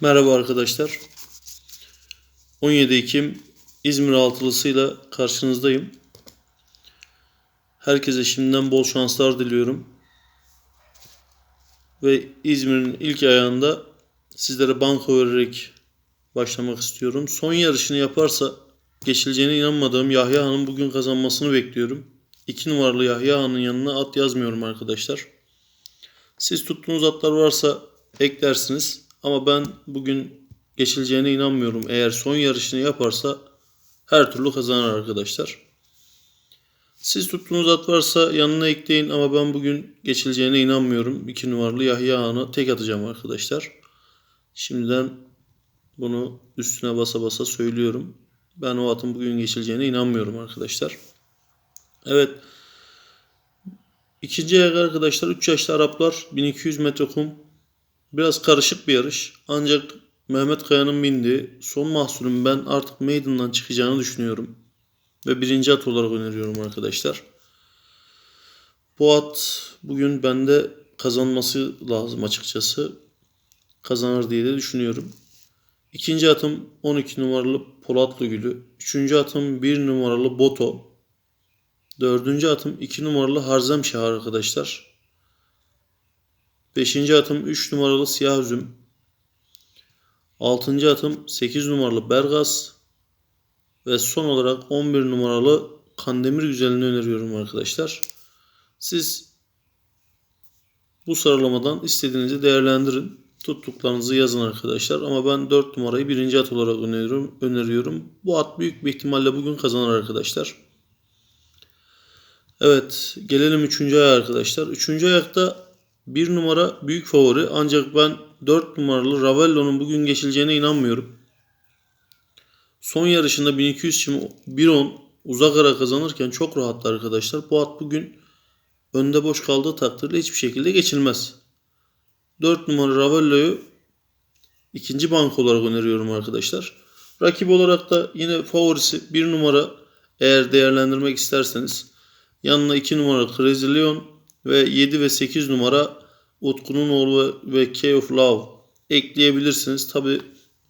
Merhaba arkadaşlar. 17 Ekim İzmir altılısıyla karşınızdayım. Herkese şimdiden bol şanslar diliyorum. Ve İzmir'in ilk ayağında sizlere banko vererek başlamak istiyorum. Son yarışını yaparsa geçileceğine inanmadığım Yahya Han'ın bugün kazanmasını bekliyorum. 2 numaralı Yahya Han'ın yanına at yazmıyorum arkadaşlar. Siz tuttuğunuz atlar varsa eklersiniz. Ama ben bugün geçileceğine inanmıyorum. Eğer son yarışını yaparsa her türlü kazanır arkadaşlar. Siz tuttuğunuz at varsa yanına ekleyin ama ben bugün geçileceğine inanmıyorum. 2 numaralı Yahya Han'ı tek atacağım arkadaşlar. Şimdiden bunu üstüne basa basa söylüyorum. Ben o atın bugün geçileceğine inanmıyorum arkadaşlar. Evet. İkinci ayak arkadaşlar 3 yaşlı Araplar 1200 metre kum. Biraz karışık bir yarış. Ancak Mehmet Kaya'nın bindiği son mahsulün ben artık Maiden'dan çıkacağını düşünüyorum. Ve birinci at olarak öneriyorum arkadaşlar. Bu at bugün bende kazanması lazım açıkçası. Kazanır diye de düşünüyorum. İkinci atım 12 numaralı Polatlı Gülü. Üçüncü atım 1 numaralı Boto. Dördüncü atım 2 numaralı Harzem Şahar arkadaşlar. Beşinci atım 3 numaralı Siyah Üzüm. Altıncı atım 8 numaralı Bergaz. Ve son olarak 11 numaralı Kandemir Güzel'ini öneriyorum arkadaşlar. Siz bu sıralamadan istediğinizi değerlendirin. Tuttuklarınızı yazın arkadaşlar. Ama ben 4 numarayı birinci at olarak öneriyorum. öneriyorum. Bu at büyük bir ihtimalle bugün kazanır arkadaşlar. Evet gelelim 3. aya arkadaşlar. 3. ayakta 1 numara büyük favori ancak ben 4 numaralı Ravello'nun bugün geçileceğine inanmıyorum. Son yarışında 1200 çim 1.10 uzak ara kazanırken çok rahattı arkadaşlar. Bu at bugün önde boş kaldığı takdirde hiçbir şekilde geçilmez. 4 numara Ravello'yu ikinci bank olarak öneriyorum arkadaşlar. Rakip olarak da yine favorisi 1 numara eğer değerlendirmek isterseniz yanına 2 numara Crazy Leon ve 7 ve 8 numara Utku'nun oğlu ve Key of Love ekleyebilirsiniz. Tabi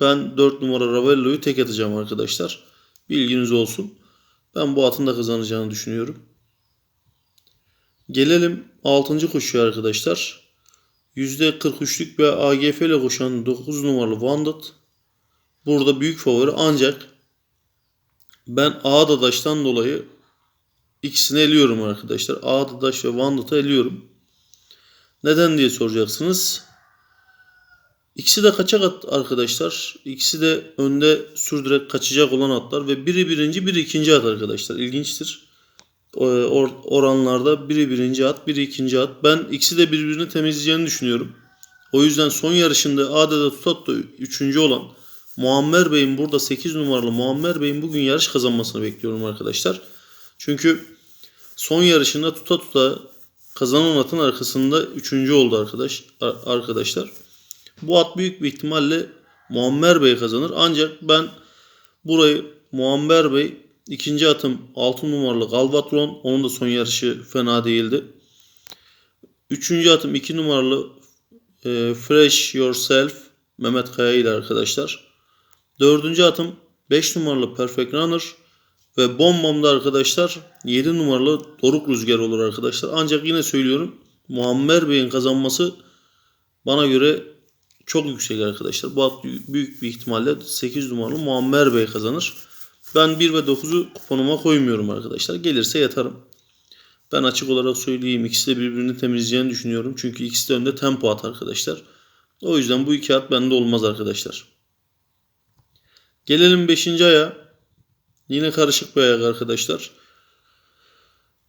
ben 4 numara Ravello'yu tek atacağım arkadaşlar. Bilginiz olsun. Ben bu atın da kazanacağını düşünüyorum. Gelelim 6. koşuya arkadaşlar. %43'lük bir AGF ile koşan 9 numaralı Vandit. Burada büyük favori ancak ben Ağdadaş'tan dolayı ikisini eliyorum arkadaşlar. Ağdadaş ve Vandit'i eliyorum. Neden diye soracaksınız. İkisi de kaçak at arkadaşlar. İkisi de önde sürdürerek kaçacak olan atlar ve biri birinci biri ikinci at arkadaşlar. İlginçtir. Or oranlarda biri birinci at biri ikinci at. Ben ikisi de birbirini temizleyeceğini düşünüyorum. O yüzden son yarışında adeta tutat da üçüncü olan Muammer Bey'in burada 8 numaralı Muammer Bey'in bugün yarış kazanmasını bekliyorum arkadaşlar. Çünkü son yarışında tuta tuta kazanan atın arkasında üçüncü oldu arkadaş arkadaşlar. Bu at büyük bir ihtimalle Muammer Bey kazanır. Ancak ben burayı Muammer Bey ikinci atım 6 numaralı Galvatron. Onun da son yarışı fena değildi. Üçüncü atım 2 numaralı e, Fresh Yourself Mehmet Kaya ile arkadaşlar. Dördüncü atım 5 numaralı Perfect Runner. Ve bombamda arkadaşlar 7 numaralı Doruk Rüzgar olur arkadaşlar. Ancak yine söylüyorum Muammer Bey'in kazanması bana göre çok yüksek arkadaşlar. Bu at büyük bir ihtimalle 8 numaralı Muammer Bey kazanır. Ben 1 ve 9'u kuponuma koymuyorum arkadaşlar. Gelirse yatarım. Ben açık olarak söyleyeyim. İkisi de birbirini temizleyeceğini düşünüyorum. Çünkü ikisi de önde tempo at arkadaşlar. O yüzden bu iki at bende olmaz arkadaşlar. Gelelim 5. aya. Yine karışık bir ayak arkadaşlar.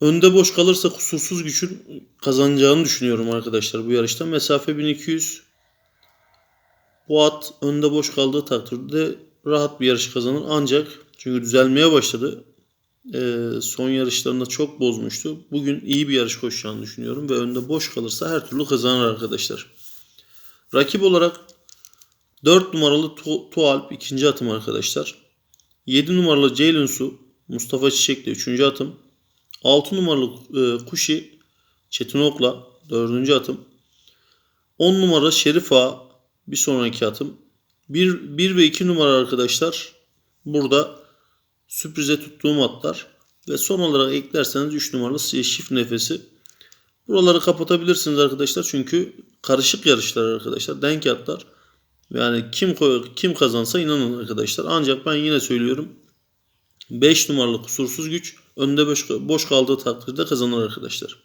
Önde boş kalırsa kusursuz güçün kazanacağını düşünüyorum arkadaşlar bu yarışta. Mesafe 1200. Bu at önde boş kaldığı takdirde rahat bir yarış kazanır. Ancak çünkü düzelmeye başladı. Ee, son yarışlarında çok bozmuştu. Bugün iyi bir yarış koşacağını düşünüyorum. Ve önde boş kalırsa her türlü kazanır arkadaşlar. Rakip olarak 4 numaralı tu Tualp ikinci atım arkadaşlar. 7 numaralı Jalen Su Mustafa Çiçek'le 3. atım. 6 numaralı e, Kuşi Çetin Ok'la 4. atım. 10 numara Şerif Ağa bir sonraki atım. 1, 1 ve 2 numara arkadaşlar burada sürprize tuttuğum atlar. Ve son olarak eklerseniz 3 numaralı çift nefesi. Buraları kapatabilirsiniz arkadaşlar. Çünkü karışık yarışlar arkadaşlar. Denk atlar. Yani kim kim kazansa inanın arkadaşlar. Ancak ben yine söylüyorum. 5 numaralı kusursuz güç önde boş, boş kaldığı takdirde kazanır arkadaşlar.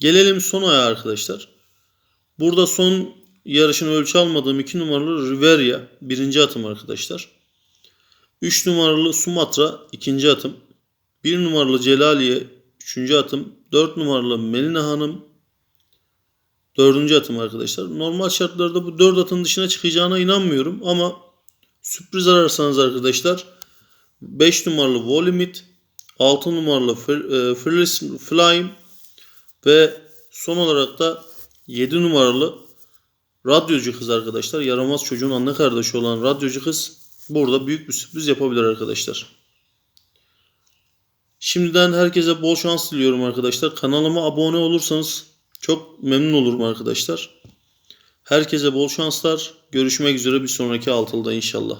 Gelelim son aya arkadaşlar. Burada son yarışın ölçü almadığım 2 numaralı Riveria birinci atım arkadaşlar. 3 numaralı Sumatra ikinci atım. 1 numaralı Celaliye üçüncü atım. 4 numaralı Melina Hanım dördüncü atım arkadaşlar. Normal şartlarda bu 4 atın dışına çıkacağına inanmıyorum ama sürpriz ararsanız arkadaşlar 5 numaralı Volimit 6 numaralı Fearless Flame ve son olarak da 7 numaralı radyocu kız arkadaşlar. Yaramaz çocuğun anne kardeşi olan radyocu kız burada büyük bir sürpriz yapabilir arkadaşlar. Şimdiden herkese bol şans diliyorum arkadaşlar. Kanalıma abone olursanız çok memnun olurum arkadaşlar. Herkese bol şanslar. Görüşmek üzere bir sonraki altılda inşallah.